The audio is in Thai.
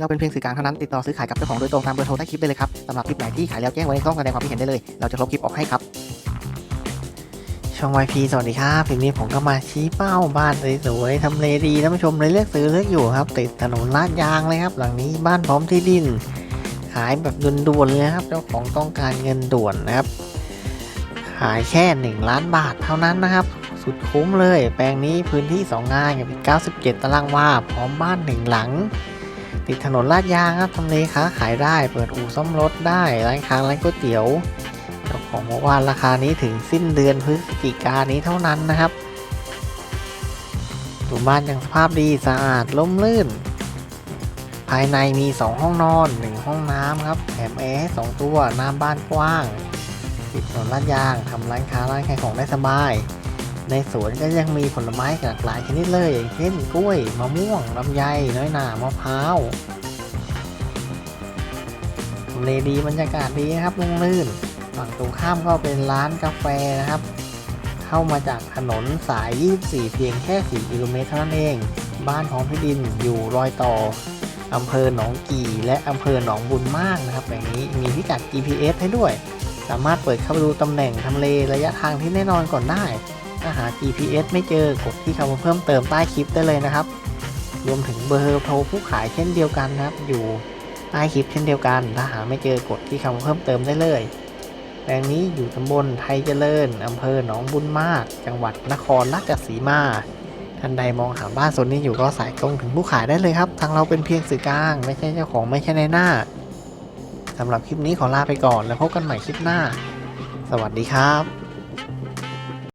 เราเป็นเพียงสื่อกลางเท่านั้นติดต่อซื้อขายกับเจ้าของโดยตรงตามเบอร์โทรใต้คลิปได้เลยครับสำหรับคลิปไหนที่ขายแล้วแจ้งไว้ในช่องแสดงความคิดเห็นได้เลย เราจะลบคลิปออกให้ครับ ช่อง YP สวัสดีครับคลิปนี้ผมก็มาชี้เป้าบ้านสวยๆทำเลดีท่านผู้ชมเลยเลือกซื้อเลือกอยู่ครับ ติดถนนลาดยางเลยครับ หลังนี้บ้านพร้อมที่ดิน ขายแบบด่วนๆเลยครับเจ้าของต้องการเงินด่วนนะครับ ขายแค่ 1 ล้านบาทเท่านั้นนะครับสุดคุ้มเลย แปลงนี้พื้นที่ 2 งานกับอีก97 ตารางวา พร้อมบ้านหนึ่งหลัง ติดถนนลาดยางครับทำเลค้าขายได้ เปิดอู่ซ่อมรถได้ ร้านค้าร้านก๋วยเตี๋ยวเจ้าของบอกว่าราคานี้ถึงสิ้นเดือนพฤศจิกายนนี้เท่านั้นนะครับดูบ้านยังสภาพดีสะอาดล่มลื่น ภายในมี 2 ห้องนอน 1 ห้องน้ำครับแถมแอร์สองตัวหน้าบ้านกว้าง ติดถนนลาดยางทำร้านค้าร้านขายของได้สบาย ในสวนก็ยังมีผลไม้หลากหลายชนิดเลยอย่างเช่นกล้วย มะม่วง ลำไย น้อยหนามะพร้าวทำเลดีบรรยากาศดีครับลงลื่น ฝั่งตรงข้ามก็เป็นร้านกาแฟนะครับ เข้ามาจากถนนสาย 24 เพียงแค่ 4 กิโลเมตรเท่านั้นเอง บ้านของพี่ดินอยู่รอยต่ออำเภอหนองกี่และอำเภอหนองบุญมากนะครับอย่งนี้มีพิกัด GPS ให้ด้วย สามารถเปิดเข้าไปดูตำแหน่งทำเลระยะทางที่แน่นอนก่อนได้ ถ้าหา GPS ไม่เจอกดที่คำว่าเพิ่มเติมใต้คลิปได้เลยนะครับ รวมถึงเบอร์โทรผู้ขายเช่นเดียวกันนะครับ อยู่ใต้คลิปเช่นเดียวกัน ถ้าหาไม่เจอกดที่คำว่าเพิ่มเติมได้เลยแปลงนี้อยู่ตำบลไทยเจริญอำเภอหนองบุญมาก จังหวัดนครราชสีมาท่านใดมองหาบ้านโซนนี้อยู่ก็สายตรงถึงผู้ขายได้เลยครับ ทางเราเป็นเพียงสื่อกลาง ไม่ใช่เจ้าของไม่ใช่ในหน้าสำหรับคลิปนี้ขอลาไปก่อนแล้วพบกันใหม่คลิปหน้า สวัสดีครับ